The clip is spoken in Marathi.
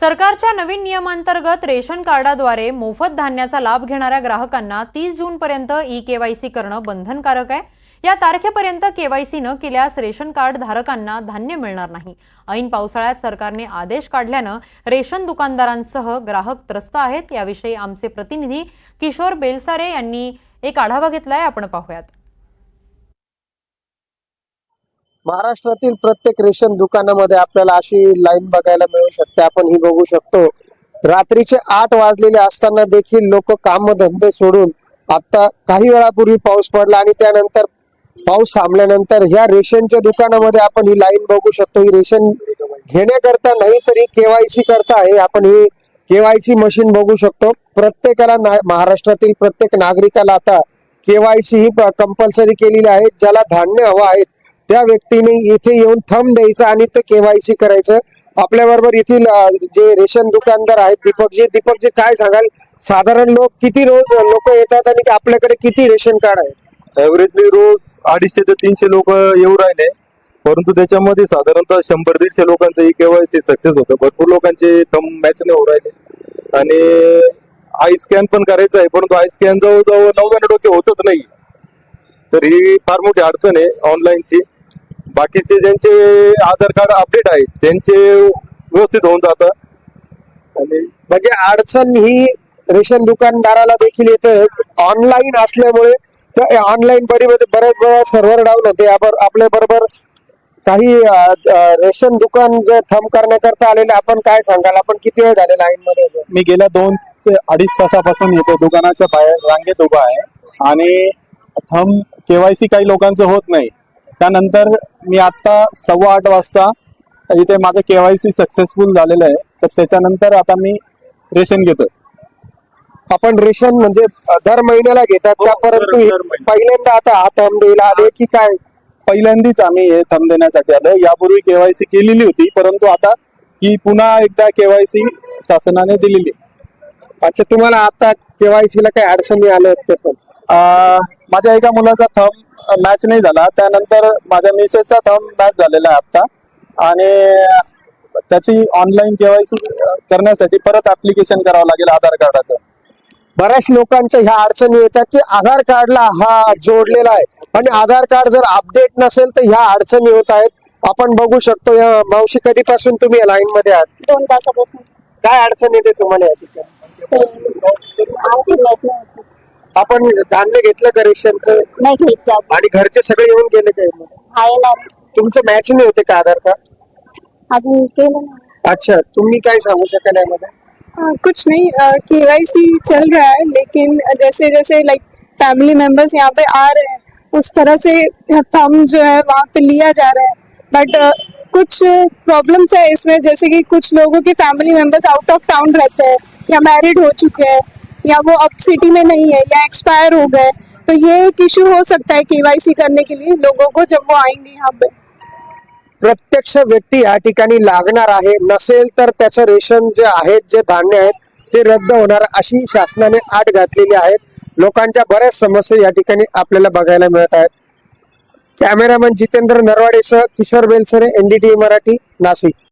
सरकारच्या नवीन नियमांतर्गत रेशन कार्डाद्वारे मोफत धान्याचा लाभ घेणाऱ्या ग्राहकांना तीस जूनपर्यंत ई केवायसी करणं बंधनकारक आहे. या तारखेपर्यंत केवायसी न केल्यास रेशन कार्ड धारकांना धान्य मिळणार नाही. ऐन पावसाळ्यात सरकारने आदेश काढल्यानं रेशन दुकानदारांसह ग्राहक त्रस्त आहेत. याविषयी आमचे प्रतिनिधी किशोर बेलसारे यांनी एक आढावा घेतलाय. आपण पाहूयात. महाराष्ट्रातील प्रत्येक रेशन दुकानामध्ये आपल्याला अशी लाईन बघायला मिळू शकते. आपण ही बघू शकतो. रात्रीचे आठ वाजलेले असताना देखील लोक कामधंदे सोडून आता काही वेळापूर्वी पाऊस पडला आणि त्यानंतर पाऊस थांबल्यानंतर ह्या रेशनच्या दुकानामध्ये आपण ही लाईन बघू शकतो. ही रेशन घेण्याकरता नाही तरी केवायसी करता आहे. आपण ही केवायसी मशीन बघू शकतो. प्रत्येकाला ना- महाराष्ट्रातील प्रत्येक नागरिकाला आता केवायसी ही कंपल्सरी केलेली आहे. ज्याला धान्य हवं आहे त्या व्यक्तीने इथे येऊन थंब द्यायचा आणि ते केवायसी करायचं. आपल्या बरोबर येथील जे रेशन दुकानदार आहेत दीपकजी दीपकजी काय सांगाल? साधारण लोक किती रोज लोक येतात आणि आपल्याकडे किती रेशन कार्ड आहे? एव्हरेजली रोज अडीचशे ते तीनशे लोक येऊ राहिले. परंतु त्याच्यामध्ये साधारणतः शंभर दीडशे लोकांचं ई केवायसी सक्सेस होतं. भरपूर लोकांचे थंब मॅच नाही होऊ राहिले. आणि आय स्कॅन पण करायचं आहे. परंतु आय स्कॅन जवळजवळ नव्याण्णव टक्के होतच नाही. तर ही फार मोठी अडचण आहे ऑनलाईनची बाकीचे ज्यांचे आधार कार्ड अपडेट आहे त्यांचे व्यवस्थित होऊन जातं. आणि म्हणजे अडचण ही रेशन दुकानदाराला देखील येते. ऑनलाईन असल्यामुळे ऑनलाईन बरोबर बऱ्याच वेळा सर्व्हर डाऊन होते. आपल्या बरोबर काही रेशन दुकान जे थंब करण्याकरता आलेले आपण काय सांगाल? आपण किती वेळ झाले लाईन मध्ये? मी गेल्या दोन ते अडीच तासापासून येतो. दुकानाच्या बाहेर रांगेत उभा आहे. आणि थंब केवायसी काही लोकांचं होत नाही. त्यानंतर मी आता सव्वा आठ वाजता इथे माझं केवायसी सक्सेसफुल झालेलं आहे. तर त्याच्यानंतर आता मी रेशन घेतोय. आपण रेशन म्हणजे दर महिन्याला घेतात का? हो, परंतु हे दर महिन्याला. पहिल्यांदा आता हा थंब द्यायला आले की काय? पहिल्यांदाच आम्ही हे थंब देण्यासाठी आलो यापूर्वी केवायसी केलेली होती परंतु आता ही पुन्हा एकदा केवायसी शासनाने दिलेली आहे. अच्छा तुम्हाला आता केवायसी ला काही अडचणी आल्या आहेत ते पण माझ्या एका मुलाचा थंब मॅच नाही झाला. त्यानंतर माझ्या मिसेसचा थंब मॅच झालेला आहे आता आणि त्याची ऑनलाईन केवायसी करण्यासाठी परत ऍप्लिकेशन करावं लागेल आधार कार्डाचं. बऱ्याच लोकांच्या ह्या अडचणी येतात की आधार कार्डला हा जोडलेला आहे. आणि आधार कार्ड जर अपडेट नसेल तर ह्या अडचणी होत आहेत. आपण बघू शकतो या मावशी कधीपासून तुम्ही लाईन मध्ये आहात? दोन तासापासून. काय अडचण येते तुम्हाला या ठिकाणी? आपण धान्य घेतलं का रेशनचं? नाही घ्यायचं आता. आणि घरचे सगळे येऊन गेले का? यामध्ये? हा येणार. तुमचं मॅच नाही होते का आधार कार्ड? अजून केलं नाही. अच्छा तुम्ही काय सांगू शकाल यामध्ये? आ, कुछ नहीं. के वाई सी चल रहा है लेकिन जैसे जैसे लाइक फैमिली मेंबर्स यहाँ पे आ रहे हैं उस तरह से थम जो है वहाँ पे लिया जा रहा है. बट कुछ प्रॉब्लम्स है इसमें जैसे कि कुछ लोगों के family members out of town रहते हैं या मैरिड हो चुके हैं या वो अब सिटी में नहीं है या एक्सपायर हो गए तो ये एक इशू हो सकता है केवाईसी करने के लिए लोगों को जब वो आएंगे यहाँ पे। प्रत्यक्ष व्यक्ती या ठिकाणी लागणार आहे नसेल तर त्याचं रेशन जे आहेत जे धान्य आहेत ते रद्द होणार अशी शासनाने आट घातलेली आहेत. लोकांच्या बऱ्याच समस्या या ठिकाणी आपल्याला बघायला मिळत आहेत. कॅमेरामॅन जितेंद्र नरवाडेसह किशोर बेलसरे एनडीटीव्ही मराठी नाशिक.